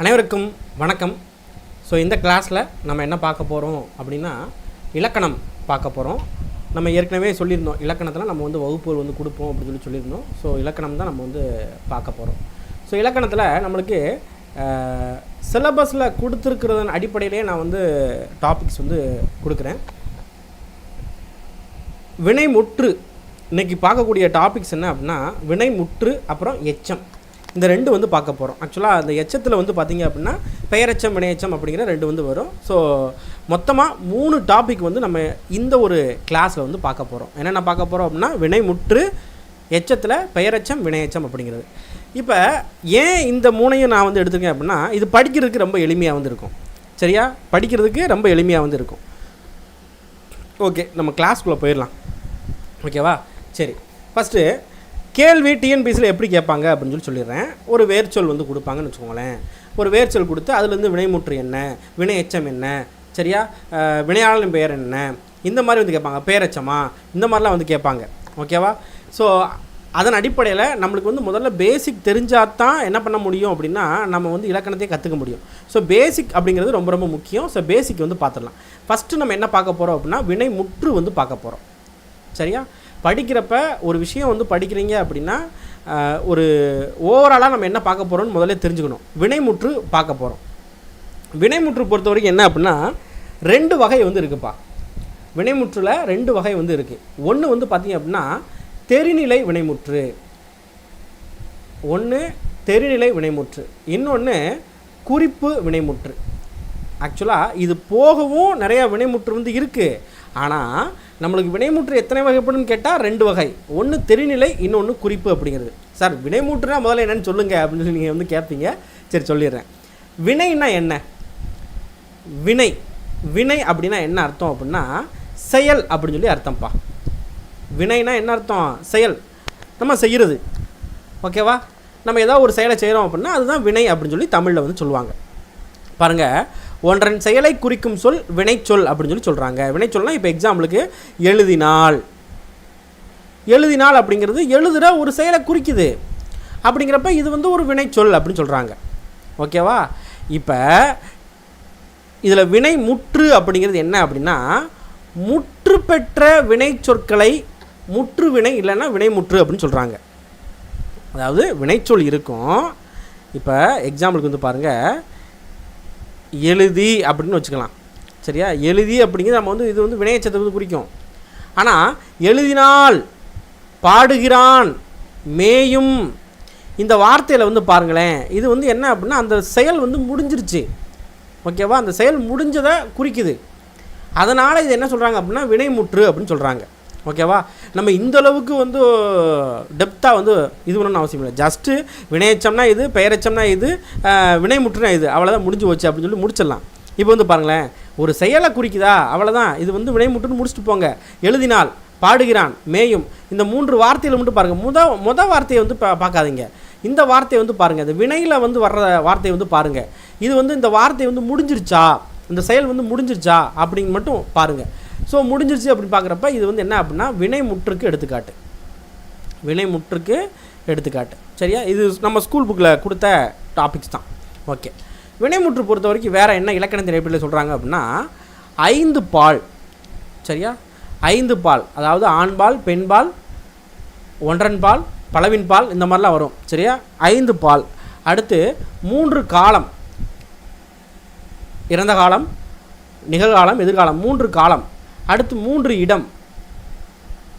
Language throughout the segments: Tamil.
அனைவருக்கும் வணக்கம். ஸோ இந்த கிளாஸில் நம்ம என்ன பார்க்க போகிறோம் அப்படின்னா இலக்கணம் பார்க்க போகிறோம் நம்ம ஏற்கனவே சொல்லியிருந்தோம் இலக்கணத்தில் நம்ம வந்து வகுப்பு வந்து கொடுப்போம் அப்படின்னு சொல்லி சொல்லியிருந்தோம். ஸோ இலக்கணம் தான் நம்ம வந்து பார்க்க போகிறோம் ஸோ இலக்கணத்தில் நம்மளுக்கு சிலபஸில் கொடுத்துருக்கிறதன் அடிப்படையிலே நான் வந்து டாபிக்ஸ் வந்து கொடுக்குறேன். வினைமுற்று. இன்னைக்கு பார்க்கக்கூடிய டாபிக்ஸ் என்ன அப்படின்னா வினைமுற்று அப்புறம் எச்சம். இந்த ரெண்டு வந்து பார்க்க போகிறோம் ஆக்சுவலாக அந்த எச்சத்தில் வந்து பார்த்தீங்க அப்படின்னா பெயரெச்சம் வினையச்சம் அப்படிங்கிற ரெண்டு வந்து வரும். ஸோ மொத்தமாக மூணு டாபிக் வந்து நம்ம இந்த ஒரு கிளாஸில் வந்து பார்க்க போகிறோம் என்னென்ன பார்க்க போகிறோம் அப்படின்னா வினைமுற்று எச்சத்தில் பெயரெச்சம் வினையச்சம் அப்படிங்கிறது. இப்போ ஏன் இந்த மூணையும் நான் வந்து எடுத்துருக்கேன் அப்படின்னா இது படிக்கிறதுக்கு ரொம்ப எளிமையாக வந்து இருக்கும். சரியா? படிக்கிறதுக்கு ரொம்ப எளிமையாக வந்து இருக்கும். ஓகே நம்ம கிளாஸ்க்குள்ளே போயிடலாம். ஓகேவா சரி. ஃபஸ்ட்டு கேள்வி டிஎன்பிசியில் எப்படி கேட்பாங்க அப்படின்னு சொல்லி சொல்லிடுறேன். ஒரு வேர்ச்சொல் வந்து கொடுப்பாங்கன்னு வச்சுக்கோங்களேன். ஒரு வேர்ச்சொல் கொடுத்து அதுலேருந்து வினைமுற்று என்ன? வினை எச்சம் என்ன? சரியா? வினையாளன் பெயர் என்ன? இந்த மாதிரி வந்து கேட்பாங்க. பேரெச்சமா? இந்த மாதிரிலாம் வந்து கேட்பாங்க. ஓகேவா ஸோ அதன் அடிப்படையில் நம்மளுக்கு வந்து முதல்ல பேசிக் தெரிஞ்சால் தான் என்ன பண்ண முடியும் அப்படின்னா நம்ம வந்து இலக்கணத்தையே கற்றுக்க முடியும். ஸோ பேசிக் அப்படிங்கிறது ரொம்ப ரொம்ப முக்கியம். ஸோ பேசிக் வந்து பார்த்துடலாம். ஃபஸ்ட்டு நம்ம என்ன பார்க்க போகிறோம் அப்படின்னா வினை முற்று வந்து பார்க்க போகிறோம் சரியா? படிக்கிறப்ப ஒரு விஷயம் வந்து படிக்கிறீங்க அப்படின்னா ஒரு ஓவராலாக நம்ம என்ன பார்க்க போகிறோம்னு முதல்ல தெரிஞ்சுக்கணும். வினைமுற்று பார்க்க போகிறோம் வினைமுற்று பொறுத்த வரைக்கும் என்ன அப்படின்னா ரெண்டு வகை வந்து இருக்குப்பா. வினைமுற்றில் ரெண்டு வகை வந்து இருக்குது ஒன்று வந்து பார்த்திங்க அப்படின்னா தெரிநிலை வினைமுற்று. ஒன்று தெரிநிலை வினைமுற்று. இன்னொன்று குறிப்பு வினைமுற்று. ஆக்சுவலாக இது போகவும் நிறையா வினைமுற்று வந்து இருக்குது ஆனால் நம்மளுக்கு வினைமுற்று எத்தனை வகைப்படும்னு கேட்டால் ரெண்டு வகை. ஒன்று தெரிநிலை இன்னொன்று குறிப்பு அப்படிங்கிறது. சார் வினைமுற்றுனா முதல்ல என்னென்னு சொல்லுங்கள் அப்படின்னு சொல்லி நீங்கள் வந்து கேட்பீங்க சரி சொல்லிடுறேன். வினைன்னா என்ன? வினை. வினை அப்படின்னா என்ன அர்த்தம் அப்படின்னா செயல் அப்படின்னு சொல்லி அர்த்தம்ப்பா வினைனா என்ன அர்த்தம்? செயல். நம்ம செய்கிறது ஓகேவா நம்ம ஏதாவது ஒரு செயலை செய்கிறோம் அப்படின்னா அதுதான் வினை அப்படின்னு சொல்லி தமிழில் வந்து சொல்லுவாங்க. பாருங்கள் ஒன்றன் செயலை குறிக்கும் சொல் வினைச்சொல் அப்படின்னு சொல்லி சொல்கிறாங்க வினைச்சொல்னா இப்போ எக்ஸாம்பிளுக்கு எழுதினால். எழுதினால் அப்படிங்கிறது எழுதுகிற ஒரு செயலை குறிக்குது. அப்படிங்கிறப்ப இது வந்து ஒரு வினைச்சொல் அப்படின்னு சொல்கிறாங்க ஓகேவா இப்போ இதில் வினை முற்று அப்படிங்கிறது என்ன அப்படின்னா முற்று பெற்ற வினை சொற்களை முற்று வினை இல்லைன்னா வினைமுற்று அப்படின்னு சொல்கிறாங்க அதாவது வினைச்சொல் இருக்கும். இப்போ எக்ஸாம்பிளுக்கு வந்து பாருங்கள் எழுதி அப்படின்னு வச்சுக்கலாம். சரியா? எழுதி அப்படிங்கிறது நம்ம வந்து இது வந்து வினையச்சத்தை வந்து குறிக்கும். ஆனால் எழுதினால் பாடுகிறான் மேயும். இந்த வார்த்தையில் வந்து பாருங்களேன் இது வந்து என்ன அப்படின்னா அந்த செயல் வந்து முடிஞ்சிருச்சு. ஓகேவா? அந்த செயல் முடிஞ்சதை குறிக்குது. அதனால் இது என்ன சொல்கிறாங்க அப்படின்னா வினைமுற்று அப்படின்னு சொல்கிறாங்க ஓகேவா? நம்ம இந்த அளவுக்கு வந்து டெப்த்தாக வந்து இது பண்ணணும்னு அவசியம் இல்லை. ஜஸ்ட்டு வினையச்சம்னா இது பெயரச்சம்னா இது வினைமுற்றுனா இது. அவ்வளோதான் முடிஞ்சு போச்சு அப்படின்னு சொல்லி முடிச்சிடலாம். இப்போ வந்து பாருங்களேன் ஒரு செயலை குறிக்குதா? அவ்வளோதான் இது வந்து வினைமுற்றுன்னு முடிச்சுட்டு போங்க. எழுதினால் பாடுகிறான் மேயும். இந்த மூன்று வார்த்தையில் மட்டும் பாருங்கள் முத முத வார்த்தையை வந்து பா பார்க்காதீங்க. இந்த வார்த்தையை வந்து பாருங்கள் இந்த வினையில் வந்து வர்ற வார்த்தையை வந்து பாருங்கள் இது வந்து இந்த வார்த்தை வந்து முடிஞ்சிருச்சா? இந்த செயல் வந்து முடிஞ்சிருச்சா? அப்படின்னு மட்டும் பாருங்கள் ஸோ முடிஞ்சிருச்சு அப்படி பார்க்குறப்ப இது வந்து என்ன அப்படின்னா வினை முற்றுக்கு எடுத்துக்காட்டு. வினை முற்றுக்கு எடுத்துக்காட்டு. சரியா? இது நம்ம ஸ்கூல் புக்கில் கொடுத்த டாபிக்ஸ் தான். ஓகே வினைமுற்று பொறுத்த வரைக்கும் வேறு என்ன இலக்கணத்தின் அடிப்படையில் சொல்கிறாங்க அப்படின்னா ஐந்து பால். சரியா? ஐந்து பால். அதாவது ஆண்பால் பெண்பால் ஒன்றன் பால் பலவின் பால் இந்த மாதிரிலாம் வரும். சரியா? ஐந்து பால். அடுத்து மூன்று காலம். இறந்த காலம் நிகழ்காலம் எதிர்காலம். மூன்று காலம். அடுத்து மூன்று இடம்.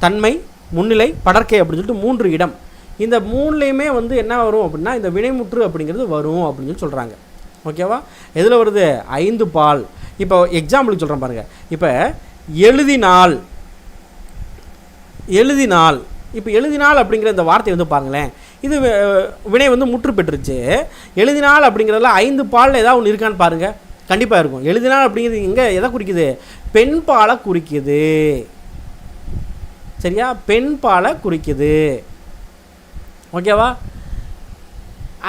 தன்மை முன்னிலை படர்க்கை அப்படின்னு சொல்லிட்டு மூன்று இடம். இந்த மூணுலேயுமே வந்து என்ன வரும் அப்படின்னா இந்த வினைமுற்று அப்படிங்கிறது வரும் அப்படின்னு சொல்லி சொல்கிறாங்க ஓகேவா எதில் வருது? ஐந்து பால். இப்போ எக்ஸாம்பிளுக்கு சொல்கிறேன் பாருங்கள் இப்போ எழுதினால் எழுதினால் இப்போ எழுதினால் அப்படிங்கிற இந்த வார்த்தை வந்து பாருங்களேன். இது வினை வந்து முற்று பெற்றுச்சு எழுதினால் அப்படிங்கிறதுல ஐந்து பாலில் ஏதாவது ஒன்று இருக்கான்னு பாருங்கள் கண்டிப்பாக இருக்கும். எழுதினால் அப்படிங்கிறது இங்கே எதை குறிக்குது? பெண் பாலை குறிக்குது. சரியா? பெண் பாலை குறிக்குது. ஓகேவா?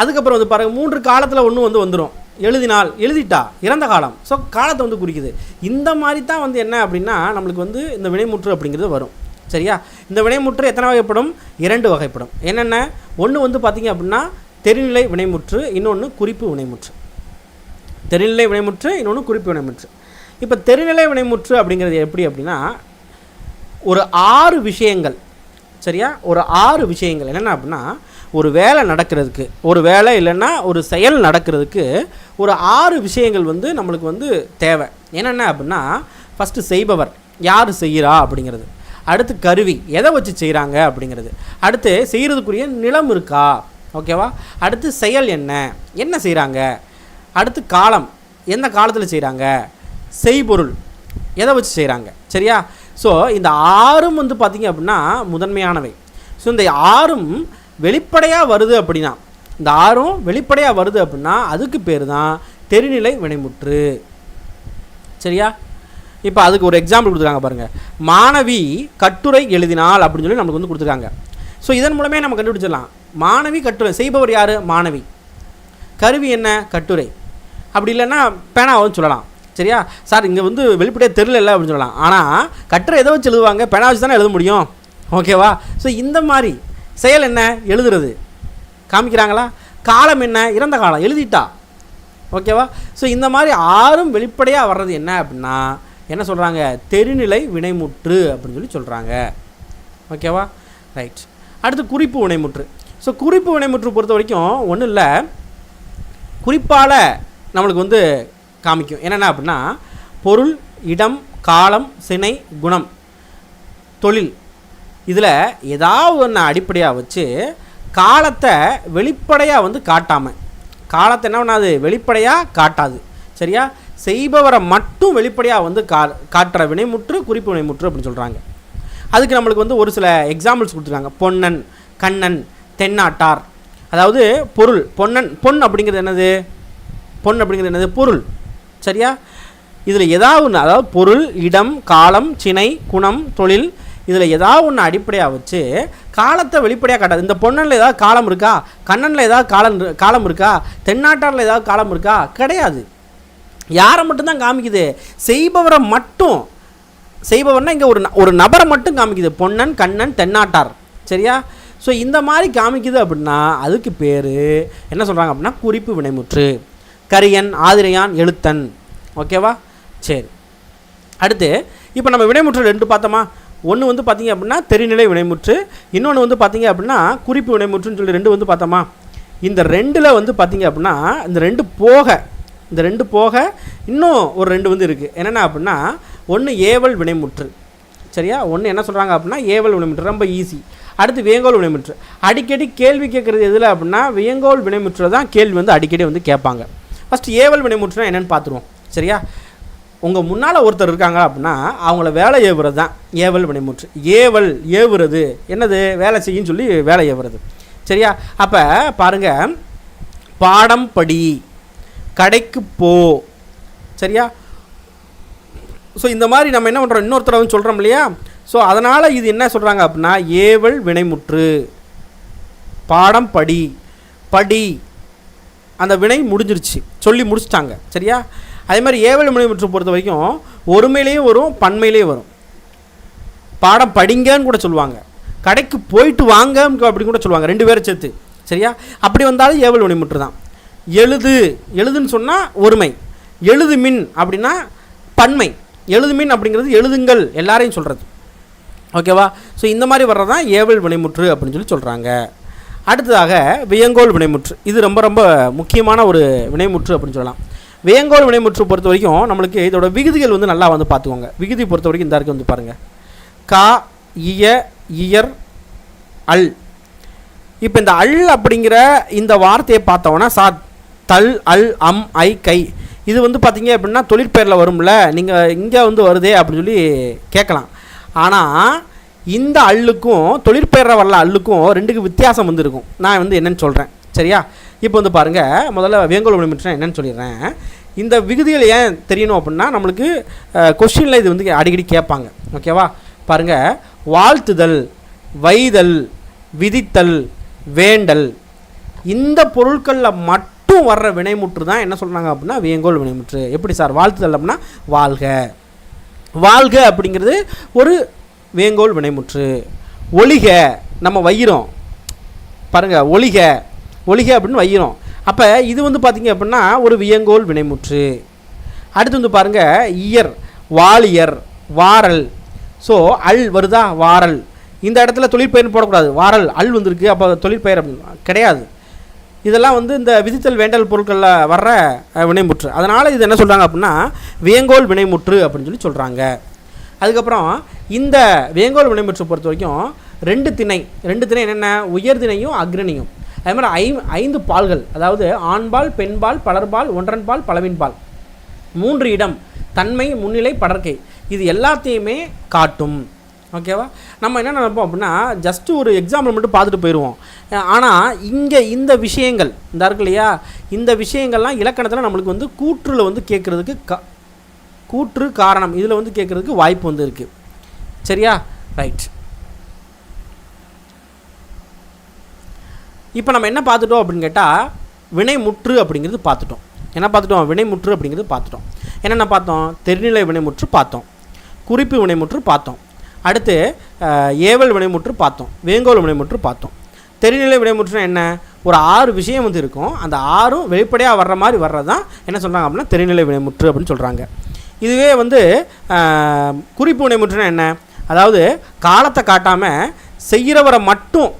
அதுக்கப்புறம் வந்து பாருங்கள் மூன்று காலத்தில் ஒன்று வந்து வந்துடும் எழுதினால் எழுதிட்டா இறந்த காலம். ஸோ காலத்தை வந்து குறிக்குது. இந்த மாதிரி தான் வந்து என்ன அப்படின்னா நம்மளுக்கு வந்து இந்த வினைமுற்று அப்படிங்கிறது வரும். சரியா? இந்த வினைமுற்று எத்தனை வகைப்படும்? இரண்டு வகைப்படும். என்னென்ன? ஒன்று வந்து பார்த்தீங்க அப்படின்னா தெரிநிலை வினைமுற்று இன்னொன்று குறிப்பு வினைமுற்று. தெரிநிலை வினைமுற்று இன்னொன்று குறிப்பு வினைமுற்று. இப்போ தெரிநிலை வினைமுற்று அப்படிங்கிறது எப்படி அப்படின்னா ஒரு ஆறு விஷயங்கள் சரியா? ஒரு ஆறு விஷயங்கள் என்னென்ன அப்படின்னா ஒரு வேலை நடக்கிறதுக்கு ஒரு வேலை இல்லைன்னா ஒரு செயல் நடக்கிறதுக்கு ஒரு ஆறு விஷயங்கள் வந்து நம்மளுக்கு வந்து தேவை. என்னென்ன அப்படின்னா ஃபஸ்ட்டு செய்பவர் யார் செய்கிறா அப்படிங்கிறது. அடுத்து கருவி எதை வச்சு செய்கிறாங்க அப்படிங்கிறது. அடுத்து செய்கிறதுக்குரிய நிலம் இருக்கா ஓகேவா அடுத்து செயல் என்ன? என்ன செய்கிறாங்க அடுத்து காலம். எந்த காலத்தில் செய்கிறாங்க செய்பொருள். எதை வச்சு செய்கிறாங்க சரியா? ஸோ இந்த ஆறும் வந்து பார்த்திங்க அப்படின்னா முதன்மையானவை. ஸோ இந்த ஆறும் வெளிப்படையாக வருது அப்படின்னா இந்த ஆறும் வெளிப்படையாக வருது அப்படின்னா அதுக்கு பேர் தான் தெரிநிலை வினைமுற்று. சரியா? இப்போ அதுக்கு ஒரு எக்ஸாம்பிள் கொடுத்துருக்காங்க பாருங்கள் மாணவி கட்டுரை எழுதினால் அப்படின்னு சொல்லி நமக்கு வந்து கொடுத்துருக்காங்க. ஸோ இதன் மூலமே நம்ம கண்டுபிடிச்சிடலாம். மாணவி கட்டுரை செய்பவர் யார்? மாணவி. கருவி என்ன? கட்டுரை. அப்படி இல்லைன்னா பேனாவும் சொல்லலாம். சரியா? சார் இங்கே வந்து வெளிப்படையாக தெரியல அப்படின்னு சொல்லலாம். ஆனால் கட்டுரை எதை வச்சு எழுதுவாங்க? பேனா வச்சு தானே எழுத முடியும். ஓகேவா ஸோ இந்த மாதிரி செயல் என்ன? எழுதுறது. காமிக்கிறாங்களா? காலம் என்ன? இறந்த காலம். எழுதிட்டா. ஓகேவா ஸோ இந்த மாதிரி ஆறும் வெளிப்படையாக வர்றது என்ன அப்படின்னா என்ன சொல்கிறாங்க தெரிநிலை வினைமுற்று அப்படின்னு சொல்லி சொல்கிறாங்க ஓகேவா ரைட் அடுத்து குறிப்பு வினைமுற்று. ஸோ குறிப்பு வினைமுற்று பொறுத்த வரைக்கும் ஒன்றும் இல்லை. குறிப்பால் நம்மளுக்கு வந்து காமிக்கும். என்னென்ன அப்படின்னா பொருள் இடம் காலம் சினை குணம் தொழில். இதில் ஏதாவது ஒன்று அடிப்படையாக வச்சு காலத்தை வெளிப்படையாக வந்து காட்டாமல் காலத்தை என்ன பண்ணாது? வெளிப்படையாக காட்டாது. சரியா? செய்பவரை மட்டும் வெளிப்படையாக வந்து கா காட்டுற வினைமுற்று குறிப்பு வினைமுற்று அப்படின்னு சொல்கிறாங்க அதுக்கு நம்மளுக்கு வந்து ஒரு சில எக்ஸாம்பிள்ஸ் கொடுத்துருக்காங்க. பொன்னன் கண்ணன் தென்னாட்டார். அதாவது பொருள் பொன்னன் பொன் அப்படிங்கிறது என்னது? பொன் அப்படிங்கிறது என்னது? பொருள். சரியா? இதில் ஏதாவது ஒன்று அதாவது பொருள் இடம் காலம் சினை குணம் தொழில் இதில் ஏதாவது ஒன்று அடிப்படையாக வச்சு காலத்தை வெளிப்படையாக காட்டாது. இந்த பொன்னனில் ஏதாவது காலம் இருக்கா? கண்ணனில் ஏதாவது காலம் காலம் இருக்கா? தென்னாட்டாரில் ஏதாவது காலம் இருக்கா? கிடையாது. யாரை மட்டும்தான் காமிக்குது? செய்பவரை மட்டும். செய்பவர்னா இங்கே ஒரு ந- ஒரு நபரை மட்டும் காமிக்குது. பொன்னன் கண்ணன் தென்னாட்டார். சரியா? ஸோ இந்த மாதிரி காமிக்குது அப்படின்னா அதுக்கு பேர் என்ன சொல்கிறாங்க அப்படின்னா குறிப்பு வினைமுற்று. கரியன் ஆதிரையான் எழுத்தன். ஓகேவா சரி. அடுத்து இப்போ நம்ம வினைமுற்று ரெண்டு பார்த்தோமா? ஒன்று வந்து பார்த்தீங்க அப்படின்னா தெரிநிலை வினைமுற்று. இன்னொன்று வந்து பார்த்தீங்க அப்படின்னா குறிப்பு வினைமுற்றுன்னு சொல்லி ரெண்டு வந்து பார்த்தோமா? இந்த ரெண்டில் வந்து பார்த்தீங்க அப்படின்னா இந்த ரெண்டு போக இந்த ரெண்டு போக இன்னும் ஒரு ரெண்டு வந்து இருக்குது என்னென்ன அப்படின்னா ஒன்று ஏவல் வினைமுற்று. சரியா? ஒன்று என்ன சொல்கிறாங்க அப்படின்னா ஏவல் வினைமுற்று ரொம்ப ஈஸி அடுத்து வியங்கோல் வினைமுற்று. அடிக்கடி கேள்வி கேட்குறது எதில் அப்படின்னா வியங்கோல் வினைமுற்றில் தான் கேள்வி வந்து அடிக்கடி வந்து கேட்பாங்க. ஃபஸ்ட்டு ஏவல் வினைமுற்றுனா என்னென்னு பார்த்துருவோம். சரியா? உங்கள் முன்னால் ஒருத்தர் இருக்காங்க அப்படின்னா அவங்கள வேலை ஏவுறது தான் ஏவல் வினைமுற்று ஏவல் ஏவுறது. என்னது? வேலை செய்யுன்னு சொல்லி வேலை ஏவுறது. சரியா? அப்போ பாருங்கள் பாடம் படி. கடைக்கு போ. சரியா? ஸோ இந்த மாதிரி நம்ம என்ன பண்ணுறோம் இன்னொருத்தர வந்து சொல்கிறோம் இல்லையா? ஸோ அதனால் இது என்ன சொல்கிறாங்க அப்படின்னா ஏவல் வினைமுற்று பாடம் படி. படி. அந்த வினை முடிஞ்சிருச்சு. சொல்லி முடிச்சிட்டாங்க. சரியா? அதே மாதிரி ஏவல் வினைமுற்று பொறுத்த வரைக்கும் ஒருமையிலையும் வரும் பன்மையிலையும் வரும். பாடம் படிங்கன்னு கூட சொல்லுவாங்க. கடைக்கு போயிட்டு வாங்க அப்படின்னு கூட சொல்லுவாங்க. ரெண்டு பேரும் சேர்த்து. சரியா? அப்படி வந்தாலும் ஏவல் வினைமுற்று தான். எழுது. எழுதுன்னு சொன்னால் ஒருமை. எழுது மின் அப்படின்னா பன்மை. எழுது மின் அப்படிங்கிறது எழுதுங்கள் எல்லாரையும் சொல்கிறது ஓகேவா? ஸோ இந்த மாதிரி வர்றது தான் ஏவல் வினைமுற்று அப்படின்னு சொல்லி சொல்கிறாங்க அடுத்ததாக வியங்கோல் வினைமுற்று. இது ரொம்ப ரொம்ப முக்கியமான ஒரு வினைமுற்று அப்படின்னு சொல்லலாம். வியங்கோல் வினைமுற்று பொறுத்த வரைக்கும் நம்மளுக்கு இதோட விகுதிகள் வந்து நல்லா வந்து பார்த்துக்கோங்க. விகுதி பொறுத்த வரைக்கும் இந்த இருக்கு வந்து பாருங்கள் கா இய இயர் அல். இப்போ இந்த அல் அப்படிங்கிற இந்த வார்த்தையை பார்த்தோன்னா சா தல் அல் அம் ஐ கை. இது வந்து பார்த்தீங்க அப்படின்னா தொழிற்பெயரில் வரும்ல. நீங்கள் இங்கே வந்து வருதே அப்படின்னு சொல்லி கேட்கலாம். ஆனால் இந்த அள்ளுக்கும் தொழிற்பெயர வரல அள்ளுக்கும் ரெண்டுக்கு வித்தியாசம் வந்து இருக்கும் நான் வந்து என்னன்னு சொல்கிறேன் சரியா? இப்போ வந்து பாருங்கள் முதல்ல வேங்கோல் விளிமிட்டு என்னென்னு சொல்லிடுறேன். இந்த விகுதிகள் ஏன் தெரியணும் அப்படின்னா நம்மளுக்கு கொஸ்டினில் இது வந்து அடிக்கடி கேட்பாங்க. ஓகேவா பாருங்கள் வாழ்த்துதல் வைதல் விதித்தல் வேண்டல். இந்த பொருட்களில் மட்டும் வர்ற வினைமுற்று தான் என்ன சொல்கிறாங்க அப்படின்னா வேங்கோல் வினைமுற்று. எப்படி சார்? வாழ்த்துதல் அப்படின்னா வாழ்க. வாழ்க அப்படிங்கிறது ஒரு வேங்கோல் வினைமுற்று. ஒளிக நம்ம வையிறோம். பாருங்கள் ஒளிக ஒளிக அப்படின்னு வையிறோம். அப்போ இது வந்து பார்த்திங்க அப்படின்னா ஒரு வியங்கோல் வினைமுற்று. அடுத்து வந்து பாருங்கள் இயர் வாலியர் வாரல். ஸோ அல் வருதா? வாரல். இந்த இடத்துல தொழிற்பெயர்னு போடக்கூடாது. வாரல் அல் வந்திருக்கு அப்போ தொழிற்பெயர் அப்படின்னு. கிடையாது. இதெல்லாம் வந்து இந்த விதித்தல் வேண்டல் பொருட்களில் வர்ற வினைமுற்று. அதனால் இது என்ன சொல்கிறாங்க அப்படின்னா வியங்கோல் வினைமுற்று அப்படின்னு சொல்லி சொல்கிறாங்க அதுக்கப்புறம் இந்த வேங்கோல் வினைமுற்று பொறுத்த வரைக்கும் ரெண்டு திணை ரெண்டு திணை என்னென்ன? உயர் திணையும் அக்ரணியும். அதே மாதிரி ஐ ஐந்து பால்கள் அதாவது ஆண்பால் பெண்பால் பலர்பால் ஒன்றன்பால் பலவின்பால். மூன்று இடம் தன்மை முன்னிலை படர்க்கை இது எல்லாத்தையுமே காட்டும். ஓகேவா நம்ம என்ன நினைப்போம் அப்படின்னா ஜஸ்ட்டு ஒரு எக்ஸாம்பிள் மட்டும் பார்த்துட்டு போயிடுவோம். ஆனால் இங்கே இந்த விஷயங்கள் இந்த இருக்கு இல்லையா? இந்த விஷயங்கள்லாம் இலக்கணத்தில் நம்மளுக்கு வந்து கூற்றுல வந்து கேட்குறதுக்கு க கூற்று காரணம். இதில் வந்து கேட்குறதுக்கு வாய்ப்பு வந்து இருக்குது சரியா? ரைட் இப்போ நம்ம என்ன பார்த்துட்டோம் அப்படின்னு கேட்டால் வினை முற்று அப்படிங்கிறது பார்த்துட்டோம். என்ன பார்த்துட்டோம்? வினை முற்று அப்படிங்கிறது பார்த்துட்டோம். என்னென்ன பார்த்தோம்? தெரிநிலை வினைமுற்று பார்த்தோம். குறிப்பு வினைமுற்று பார்த்தோம். அடுத்து ஏவல் வினைமுற்று பார்த்தோம். வேங்கோல் வினைமுற்று பார்த்தோம். தெரிநிலை வினைமுற்றுனா என்ன? ஒரு ஆறு விஷயம் வந்து இருக்கும். அந்த ஆறும் வெளிப்படையாக வர்ற மாதிரி வர்றது தான் என்ன சொல்கிறாங்க அப்படின்னா தெரிநிலை வினைமுற்று அப்படின்னு சொல்கிறாங்க இதுவே வந்து குறிப்பு வினைமுற்றுனா என்ன? அதாவது காலத்தை காட்டாமல் செய்கிறவரை மட்டும்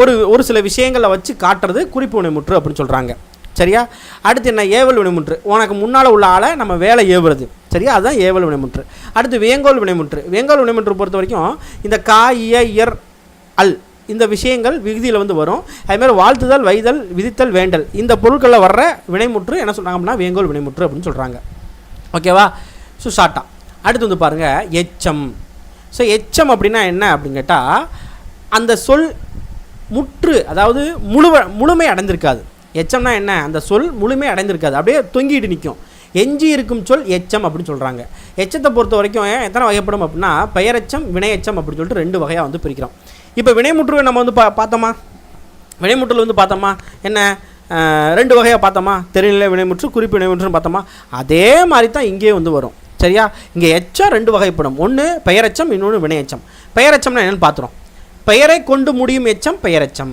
ஒரு ஒரு சில விஷயங்களை வச்சு காட்டுறது குறிப்பு உணைமுற்று அப்படின்னு சொல்கிறாங்க சரியா? அடுத்து என்ன? ஏவல் வினைமுற்று உனக்கு முன்னால் உள்ள ஆளை நம்ம வேலை ஏவுறது. சரியா? அதுதான் ஏவல் வினைமுற்று அடுத்து வேங்கோல் வினைமுற்று வேங்கோல் வினைமுற்று பொறுத்த வரைக்கும் இந்த கா இய இயர் அல் இந்த விஷயங்கள் விகுதியில் வந்து வரும். அதுமாதிரி வாழ்த்துதல் வைதல் விதித்தல் வேண்டல். இந்த பொருட்களில் வர்ற வினைமுற்று என்ன சொல்கிறாங்க அப்படின்னா வேங்கோல் வினைமுற்று அப்படின்னு சொல்கிறாங்க ஓகேவா? ஸோ ஷார்ட்டாக அடுத்து வந்து பாருங்கள் எச்சம். ஸோ எச்சம் அப்படின்னா என்ன அப்படின்னு கேட்டால் அந்த சொல் முற்று அதாவது முழுவ முழுமை அடைந்திருக்காது. எச்சம்னா என்ன? அந்த சொல் முழுமை அடைந்திருக்காது. அப்படியே தொங்கிட்டு நிற்கும் எஞ்சி இருக்கும் சொல் எச்சம் அப்படின்னு சொல்கிறாங்க எச்சத்தை பொறுத்த வரைக்கும் எத்தனை வகைப்படும் அப்படின்னா பெயரெச்சம் வினையச்சம் அப்படின்னு சொல்லிட்டு ரெண்டு வகையாக வந்து பிரிக்கிறோம். இப்போ வினைமுற்றுவை நம்ம வந்து பா பார்த்தோமா? வினைமுற்றில் வந்து பார்த்தோமா? என்ன? ரெண்டு வகையாக பார்த்தோமா? தெரிநிலை வினைமுற்று குறிப்பு வினைமுற்றுன்னு பார்த்தோமா? அதே மாதிரி தான் இங்கேயே வந்து வரும். சரியா? இங்கே எச்சம் ரெண்டு வகைப்படும் ஒன்று பெயரச்சம் இன்னொன்று வினையச்சம். பெயரச்சம்னா என்னென்னு பார்த்துறோம் பெயரை கொண்டு முடியும் எச்சம் பெயரச்சம்.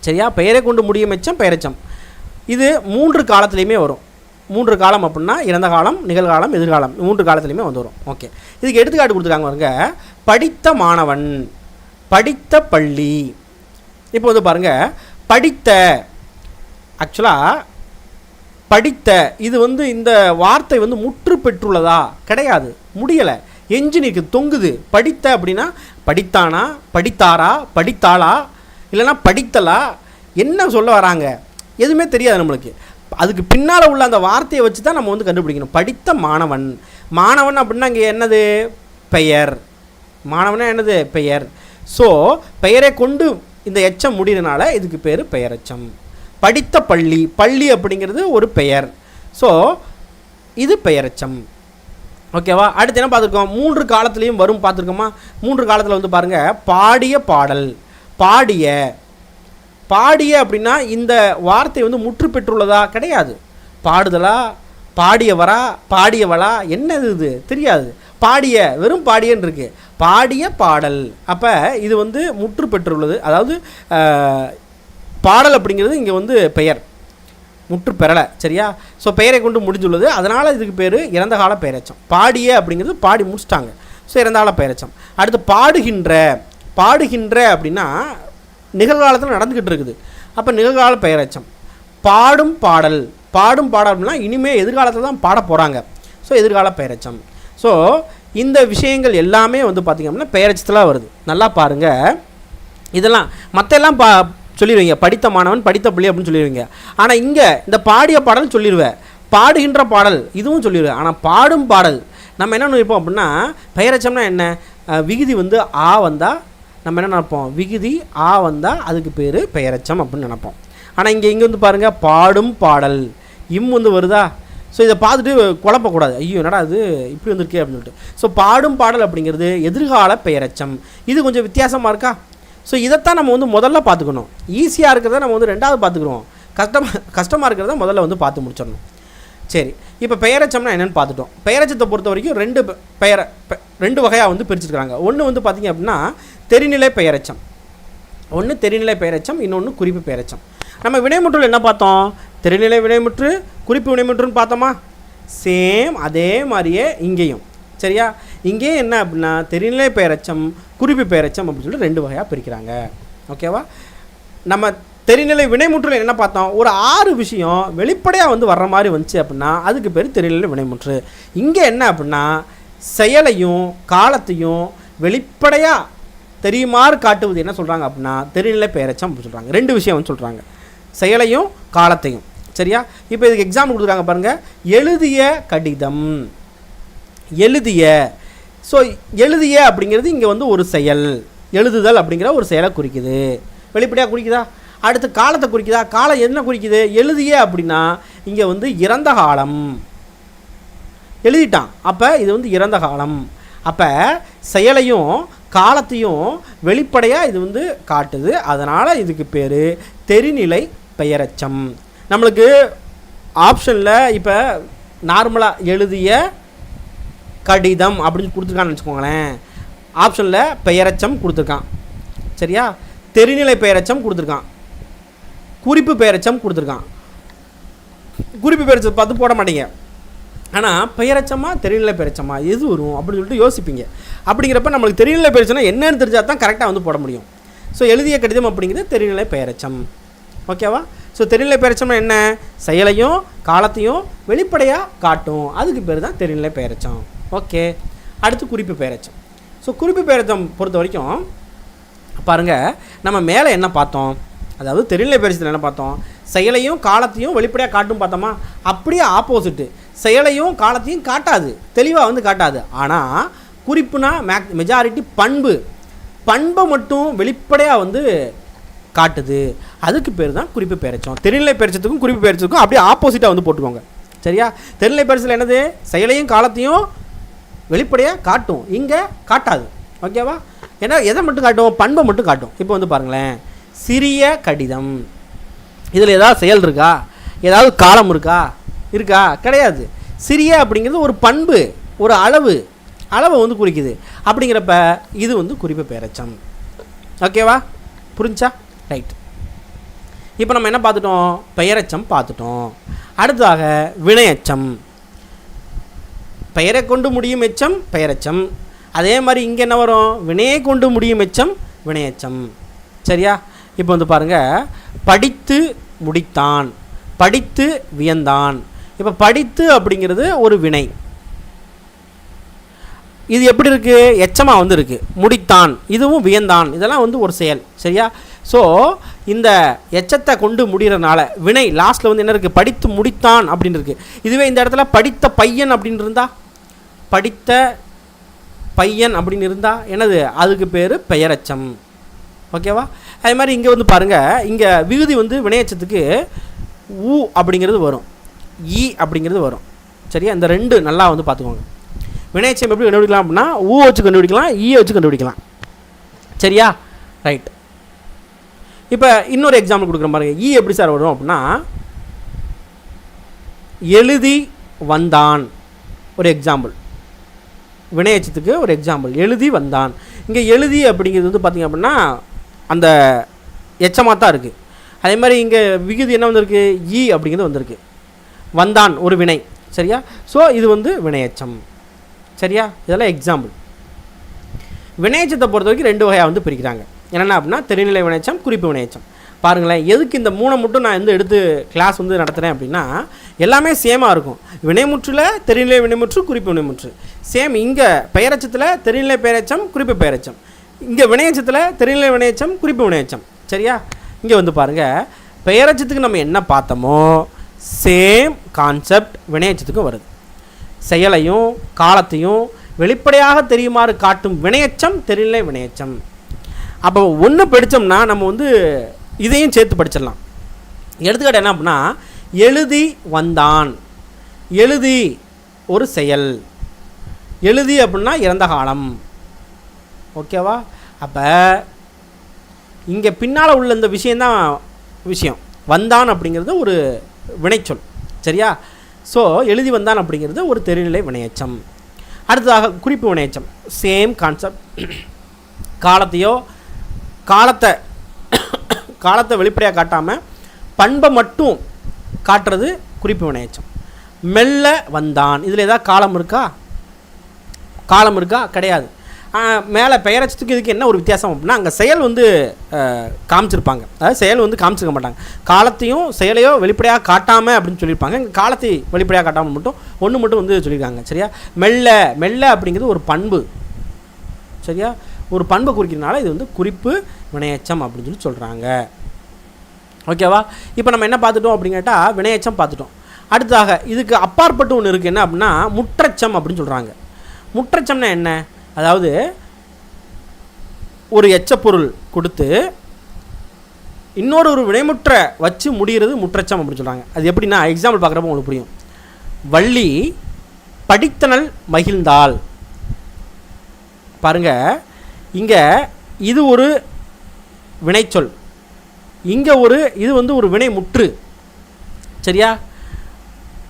சரியா? பெயரை கொண்டு முடியும் எச்சம் பெயரச்சம். இது மூன்று காலத்துலேயுமே வரும். மூன்று காலம் அப்படின்னா இறந்த காலம் நிகழ்காலம் எதிர்காலம். மூன்று காலத்துலேயுமே வந்து வரும். ஓகே. இதுக்கு எடுத்துக்காட்டு கொடுத்துருக்காங்க பாருங்க. படித்த மாணவன் படித்த பள்ளி. இப்போ வந்து பாருங்க. படித்த ஆக்சுவலாக படித்த இது வந்து இந்த வார்த்தை வந்து முற்று பெற்றுள்ளதா? கிடையாது. முடியலை. எஞ்சினிக்கு தொங்குது. படித்த அப்படின்னா படித்தானா? படித்தாரா? படித்தாளா? இல்லைன்னா படித்தலா? என்ன சொல்ல வராங்க? எதுவுமே தெரியாது நம்மளுக்கு. அதுக்கு பின்னால் உள்ள அந்த வார்த்தையை வச்சு தான் நம்ம வந்து கண்டுபிடிக்கணும். படித்த மாணவன். மாணவன் அப்படின்னா இங்கே என்னது? பெயர். மாணவனா என்னது? பெயர். ஸோ பெயரை கொண்டு இந்த எச்சம் முடிகிறனால இதுக்கு பேர் பெயரெச்சம். படித்த பள்ளி பள்ளி அப்படிங்கிறது ஒரு பெயர். ஸோ இது பெயரெச்சம். ஓகேவா அடுத்து என்ன பார்த்துருக்கோம்? மூன்று காலத்துலேயும் வரும் பார்த்துருக்கோமா? மூன்று காலத்தில் வந்து பாருங்கள் பாடிய பாடல் பாடிய. பாடிய அப்படின்னா இந்த வார்த்தை வந்து முற்று பெற்றுள்ளதா? கிடையாது. பாடுதலா? பாடியவரா? பாடியவளா? என்னது இது? தெரியாது. பாடிய வெறும் பாடியன்னு இருக்குது பாடிய பாடல். அப்போ இது வந்து முற்று பெற்றுள்ளது. அதாவது பாடல் அப்படிங்கிறது இங்கே வந்து பெயர். முற்று பெறலை சரியா? ஸோ பெயரை கொண்டு முடிஞ்சுள்ளது அதனால் இதுக்கு பேர் இறந்த கால பெயரச்சம். பாடிய அப்படிங்கிறது பாடி முடிச்சிட்டாங்க. ஸோ இறந்த கால பெயரெச்சம். அடுத்து பாடுகின்ற பாடுகின்ற அப்படின்னா நிகழ்காலத்தில் நடந்துக்கிட்டு இருக்குது. அப்போ நிகழ்கால பெயரச்சம். பாடும் பாடல். பாடும் பாடல் அப்படின்னா இனிமேல் எதிர்காலத்தில் தான் பாட போகிறாங்க ஸோ எதிர்கால பெயரச்சம். ஸோ இந்த விஷயங்கள் எல்லாமே வந்து பார்த்திங்க அப்படின்னா பெயரச்சத்தில் வருது. நல்லா பாருங்கள் இதெல்லாம் மற்றெல்லாம் பா சொல்லிடுவீங்க படித்த மாணவன் படித்த பிள்ளை அப்படின்னு சொல்லிடுவீங்க ஆனால் இங்கே இந்த பாடிய பாடல் சொல்லிடுவேன் பாடுகின்ற பாடல் இதுவும் சொல்லிடுவேன் ஆனால் பாடும் பாடல். நம்ம என்ன நினைப்போம் அப்படின்னா பெயரச்சம்னா என்ன? விகுதி வந்து ஆ வந்தால் நம்ம என்ன நினைப்போம்? விகுதி ஆ வந்தால் அதுக்கு பேர் பெயரச்சம் அப்படின்னு நினைப்போம். ஆனால் இங்கே இங்கே வந்து பாருங்கள் பாடும் பாடல். இம் வந்து வருதா? ஸோ இதை பார்த்துட்டு குழப்பக்கூடாது. ஐயோ என்னடா இது? இப்படி வந்திருக்கே அப்படின்னு சொல்லிட்டு. ஸோ பாடும் பாடல் அப்படிங்கிறது எதிர்கால பெயரச்சம் இது கொஞ்சம் வித்தியாசமாக இருக்கா? ஸோ இதைத்தான் நம்ம வந்து முதல்ல பார்த்துக்கணும். ஈஸியாக இருக்கிறத நம்ம வந்து ரெண்டாவது பார்த்துக்குறோம். கஷ்டமாக கஷ்டமாக இருக்கிறத முதல்ல வந்து பார்த்து முடிச்சிடணும். சரி. இப்போ பெயரச்சம்னா என்னென்னு பார்த்துட்டோம். பெயரச்சத்தை பொறுத்த வரைக்கும் ரெண்டு பெயரை பெயர ரெண்டு வகையாக வந்து பிரிச்சிருக்காங்க ஒன்று வந்து பார்த்திங்க அப்படின்னா தெரிநிலை பெயரச்சம். ஒன்று தெரிநிலை பெயரச்சம் இன்னொன்று குறிப்பு பெயரச்சம். நம்ம வினைமுற்றில் என்ன பார்த்தோம்? தெரிநிலை வினைமுற்று குறிப்பு வினைமுற்றுன்னு பார்த்தோமா? சேம் அதே மாதிரியே இங்கேயும். சரியா? இங்கே என்ன அப்படின்னா தெரிநிலை பெயரச்சம் குறிப்பு பெயரச்சம் அப்படின்னு சொல்லி ரெண்டு வகையாக பிரிக்கிறாங்க. ஓகேவா நம்ம தெரிநிலை வினைமுற்றில் என்ன பார்த்தோம்? ஒரு ஆறு விஷயம் வெளிப்படையாக வந்து வர்ற மாதிரி வந்துச்சு அப்படின்னா அதுக்கு பேர் தெரிநிலை வினைமுற்று. இங்கே என்ன அப்படின்னா செயலையும் காலத்தையும் வெளிப்படையாக தெரியுமாறு காட்டுவது என்ன சொல்கிறாங்க அப்படின்னா தெரிநிலை பெயரச்சம் அப்படின்னு சொல்கிறாங்க ரெண்டு விஷயம் வந்து சொல்கிறாங்க செயலையும் காலத்தையும். சரியா? இப்போ இதுக்கு எக்ஸாம்பிள் கொடுத்துருக்காங்க பாருங்கள் எழுதிய கடிதம். எழுதிய ஸோ எழுதிய அப்படிங்கிறது இங்கே வந்து ஒரு செயல். எழுதுதல் அப்படிங்கிற ஒரு செயலை குறிக்குது. வெளிப்படையாக குறிக்குதா? அடுத்து காலத்தை குறிக்குதா? காலம் என்ன குறிக்குது? எழுதிய அப்படின்னா இங்கே வந்து இறந்த காலம். எழுதிட்டான். அப்போ இது வந்து இறந்த காலம். அப்போ செயலையும் காலத்தையும் வெளிப்படையாக இது வந்து காட்டுது. அதனால் இதுக்கு பேர் தெரிநிலை பெயரச்சம். நம்மளுக்கு ஆப்ஷனில் இப்போ நார்மலாக எழுதிய கடிதம் அப்படின்னு கொடுத்துருக்கான்னு வச்சுக்கோங்களேன். ஆப்ஷனில் பெயரச்சம் கொடுத்துருக்கான். சரியா? தெரிநிலை பெயரச்சம் கொடுத்துருக்கான். குறிப்பு பெயரச்சம் கொடுத்துருக்கான். குறிப்பு பெயரச்சம் பார்த்து போட மாட்டீங்க. ஆனால் பெயரச்சமா தெரிநிலை பெயரச்சமா எது வரும் அப்படின்னு சொல்லிட்டு யோசிப்பீங்க. அப்படிங்கிறப்ப நம்மளுக்கு தெரிநிலை பெயரச்சம்னா என்னன்னு தெரிஞ்சால் தான் கரெக்டாக வந்து போட முடியும். ஸோ எழுதிய கடிதம் அப்படிங்கிறது தெரிநிலை பெயரச்சம். ஓகேவா ஸோ தெரிநிலை பெயரச்சம்னா என்ன? செயலையும் காலத்தையும் வெளிப்படையாக காட்டும். அதுக்கு பேர் தான் தெரிநிலை பெயரச்சம். ஓகே. அடுத்து குறிப்பு பெயரச்சம் ஸோ குறிப்பு பெயரச்சம் பொறுத்த வரைக்கும் பாருங்கள் நம்ம மேலே என்ன பார்த்தோம்? அதாவது தெரிநிலை பெயரச்சத்தில் என்ன பார்த்தோம்? செயலையும் காலத்தையும் வெளிப்படையாக காட்டும் பார்த்தோமா? அப்படியே ஆப்போசிட்டு செயலையும் காலத்தையும் காட்டாது. தெளிவாக வந்து காட்டாது. ஆனால் குறிப்புனா மேக் மெஜாரிட்டி பண்பு. பண்பை மட்டும் வெளிப்படையாக வந்து காட்டுது. அதுக்கு பேர் தான் குறிப்பு பெயரச்சம் தெரிநிலை பெயரச்சத்துக்கும் குறிப்பு பெயரச்சத்துக்கும் அப்படியே ஆப்போசிட்டாக வந்து போட்டுக்கோங்க. சரியா? தெரிநிலை பெயரச்சல் என்னது? செயலையும் காலத்தையும் வெளிப்படையாக காட்டும். இங்கே காட்டாது. ஓகேவா ஏன்னா எதை மட்டும் காட்டும் பண்பை மட்டும் காட்டும். இப்போ வந்து பாருங்களேன். சிறிய கடிதம். இதில் ஏதாவது செயல் இருக்கா? ஏதாவது காலம் இருக்கா? இருக்கா? கிடையாது. சிறிய அப்படிங்கிறது ஒரு பண்பு ஒரு அளவு. அளவை வந்து குறிக்குது. அப்படிங்கிறப்ப இது வந்து குறிப்பு பெயரச்சம் ஓகேவா புரிஞ்சா? ரைட் இப்போ நம்ம என்ன பார்த்துட்டோம்? பெயரச்சம் பார்த்துட்டோம். அடுத்ததாக வினையச்சம். பெயரை கொண்டு முடியும் எச்சம் பெயரச்சம். அதே மாதிரி இங்கே என்ன வரும்? வினையை கொண்டு முடியும் எச்சம் வினையச்சம். சரியா? இப்போ வந்து பாருங்கள் படித்து முடித்தான். படித்து வியந்தான். இப்போ படித்து அப்படிங்கிறது ஒரு வினை. இது எப்படி இருக்குது எச்சமாக வந்து இருக்குது முடித்தான். இதுவும் வியந்தான். இதெல்லாம் வந்து ஒரு செயல். சரியா? ஸோ இந்த எச்சத்தை கொண்டு முடிகிறனால வினை லாஸ்ட்டில் வந்து என்ன இருக்குது படித்து முடித்தான் அப்படின்னு இருக்குது இதுவே இந்த இடத்துல படித்த பையன் அப்படின்னு இருந்தால் படித்த பையன் அப்படின்னு இருந்தால் என்னது? அதுக்கு பேர் பெயரச்சம். ஓகேவா? அதே மாதிரி இங்கே வந்து பாருங்கள் இங்கே விகுதி வந்து வினையச்சத்துக்கு ஊ அப்படிங்கிறது வரும். ஈ அப்படிங்கிறது வரும். சரியா? இந்த ரெண்டு நல்லா வந்து பார்த்துக்கோங்க வினையச்சம் எப்படி கண்டுபிடிக்கலாம் அப்படின்னா ஊ வச்சு கண்டுபிடிக்கலாம் ஈ வச்சு கண்டுபிடிக்கலாம். சரியா? ரைட். இப்போ இன்னொரு எக்ஸாம்பிள் கொடுக்குற பாருங்க. ஈ எப்படி சார் வரும் அப்படின்னா எழுதி வந்தான். ஒரு எக்ஸாம்பிள் வினையச்சத்துக்கு ஒரு எக்ஸாம்பிள் எழுதி வந்தான். இங்கே எழுதி அப்படிங்கிறது வந்து பார்த்திங்க அப்படின்னா அந்த எச்சமாக தான் இருக்குது அதே மாதிரி இங்கே விகுதி என்ன வந்திருக்கு? ஈ அப்படிங்கிறது வந்திருக்கு. வந்தான் ஒரு வினை. சரியா? ஸோ இது வந்து வினையச்சம். சரியா? இதெல்லாம் எக்ஸாம்பிள் வினையச்சத்தை பொறுத்த வரைக்கும் ரெண்டு வகையாக வந்து பிரிக்கிறாங்க. என்னென்ன அப்படின்னா தெரிநிலை வினைச்சம் குறிப்பு வினையச்சம். பாருங்களேன் எதுக்கு இந்த மூணை மட்டும் நான் வந்து எடுத்து கிளாஸ் வந்து நடத்துகிறேன் அப்படின்னா எல்லாமே சேமாக இருக்கும். வினைமுற்றில் தெரிநிலை வினைமுற்று குறிப்பு வினைமுற்று. சேம் இங்கே பெயரச்சத்தில் தெரிநிலை பெயரச்சம் குறிப்பு பெயரச்சம். இங்கே வினையச்சத்தில் தெரிநிலை வினையச்சம் குறிப்பு வினையச்சம். சரியா? இங்கே வந்து பாருங்கள் பெயரச்சத்துக்கு நம்ம என்ன பார்த்தோமோ சேம் கான்செப்ட் வினையச்சத்துக்கும் வருது. செயலையும் காலத்தையும் வெளிப்படையாக தெரியுமாறு காட்டும் வினையச்சம் தெரிநிலை வினையச்சம். அப்போ ஒன்று படித்தோம்னா நம்ம வந்து இதையும் சேர்த்து படிச்சிடலாம். எடுத்துக்காட்டு என்ன அப்படின்னா எழுதி வந்தான். எழுதி ஒரு செயல். எழுதி அப்படின்னா இறந்த காலம். ஓகேவா? அப்போ இங்கே பின்னால் உள்ள இந்த விஷயந்தான் விஷயம். வந்தான் அப்படிங்கிறது ஒரு வினைச்சொல். சரியா? ஸோ எழுதி வந்தான் அப்படிங்கிறது ஒரு தெரிநிலை வினையச்சம். அடுத்ததாக குறிப்பு வினையச்சம். சேம் கான்செப்ட் காலத்தையோ காலத்தை காலத்தை வெளிப்படையாக காட்டாமல் பண்பை மட்டும் காட்டுறது குறிப்பு வினையச்சம். மெல்ல வந்தான். இதில் ஏதாவது காலம் இருக்கா? காலம் இருக்கா? கிடையாது. மேலே பெயரச்சத்துக்கு இதுக்கு என்ன ஒரு வித்தியாசம் அப்படின்னா அங்கே செயல் வந்து காமிச்சிருப்பாங்க. அதாவது செயல் வந்து காமிச்சிருக்க மாட்டாங்க. காலத்தையும் செயலையோ வெளிப்படையாக காட்டாமல் அப்படின்னு சொல்லியிருப்பாங்க. இங்கே காலத்தை வெளிப்படையாக காட்டாமல் மட்டும் ஒன்று மட்டும் வந்து சொல்லியிருக்காங்க. சரியா? மெல்ல மெல்ல அப்படிங்கிறது ஒரு பண்பு. சரியா? ஒரு பண்பை குறிக்கிறதுனால இது வந்து குறிப்பு வினையச்சம் அப்படின்னு சொல்லி சொல்கிறாங்க ஓகேவா? இப்போ நம்ம என்ன பார்த்துட்டோம் அப்படின்னு கேட்டால் வினையச்சம் பார்த்துட்டோம். அடுத்ததாக இதுக்கு அப்பாற்பட்டு ஒன்று இருக்குது என்ன அப்படின்னா முற்றச்சம் அப்படின்னு சொல்கிறாங்க முற்றச்சம்னா என்ன? அதாவது ஒரு எச்சப்பொருள் கொடுத்து இன்னொரு ஒரு வினைமுற்ற வச்சு முடிகிறது முற்றச்சம் அப்படின்னு சொல்கிறாங்க அது எப்படின்னா எக்ஸாம்பிள் பார்க்குறப்ப உங்களுக்கு புரியும். வள்ளி படித்தனல் மகிழ்ந்தாள் பாருங்க இங்கே இது ஒரு வினைச்சொல். இங்கே ஒரு இது வந்து ஒரு வினை முற்று சரியா?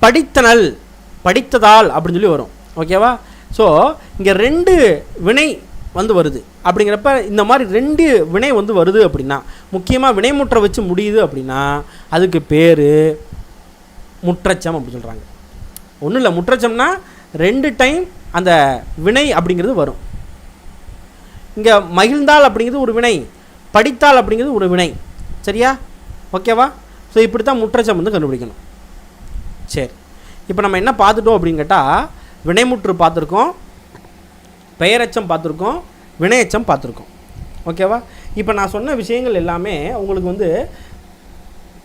படித்தனல் படித்ததால் அப்படின்னு சொல்லி வரும். ஓகேவா? ஸோ இங்கே ரெண்டு வினை வந்து வருது. அப்படிங்கிறப்ப இந்த மாதிரி ரெண்டு வினை வந்து வருது அப்படின்னா முக்கியமாக வினைமுற்றை வச்சு முடியுது அப்படின்னா அதுக்கு பேர் முற்றச்சம் அப்படின்னு சொல்கிறாங்க ஒன்றும் இல்லை முற்றச்சம்னா ரெண்டு டைம் அந்த வினை அப்படிங்கிறது வரும். இங்கே மகிழ்ந்தால் அப்படிங்கிறது ஒரு வினை படித்தால் அப்படிங்கிறது ஒரு வினை. சரியா? ஓகேவா ஸோ இப்படி தான் முற்றச்சம் வந்து கண்டுபிடிக்கணும். சரி. இப்போ நம்ம என்ன பார்த்துட்டோம் அப்படின்னு கேட்டால் வினைமுற்று பார்த்துருக்கோம் பெயரச்சம் பார்த்துருக்கோம் வினையச்சம் பார்த்துருக்கோம். ஓகேவா இப்போ நான் சொன்ன விஷயங்கள் எல்லாமே உங்களுக்கு வந்து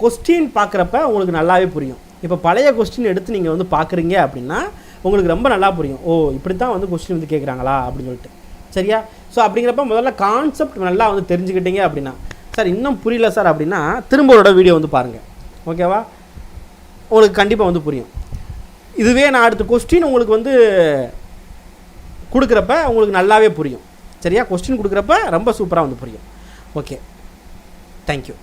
கொஸ்டின் பார்க்குறப்ப உங்களுக்கு நல்லாவே புரியும். இப்போ பழைய கொஸ்டின் எடுத்து நீங்கள் வந்து பார்க்குறீங்க அப்படின்னா உங்களுக்கு ரொம்ப நல்லா புரியும். ஓ இப்படி தான் வந்து கொஸ்டின் வந்து கேட்குறாங்களா அப்படின்னு சொல்லிட்டு. சரியா? ஸோ அப்படிங்கிறப்ப முதல்ல கான்செப்ட் நல்லா வந்து தெரிஞ்சுக்கிட்டீங்க அப்படின்னா. சார் இன்னும் புரியல சார் அப்படின்னா திரும்ப ஒரு வீடியோ வந்து பாருங்கள் ஓகேவா உங்களுக்கு கண்டிப்பாக வந்து புரியும். இதுவே நான் அடுத்த கொஸ்டின் உங்களுக்கு வந்து கொடுக்குறப்ப உங்களுக்கு நல்லாவே புரியும். சரியா? கொஸ்டின் கொடுக்குறப்ப ரொம்ப சூப்பராக வந்து புரியும். Okay thank you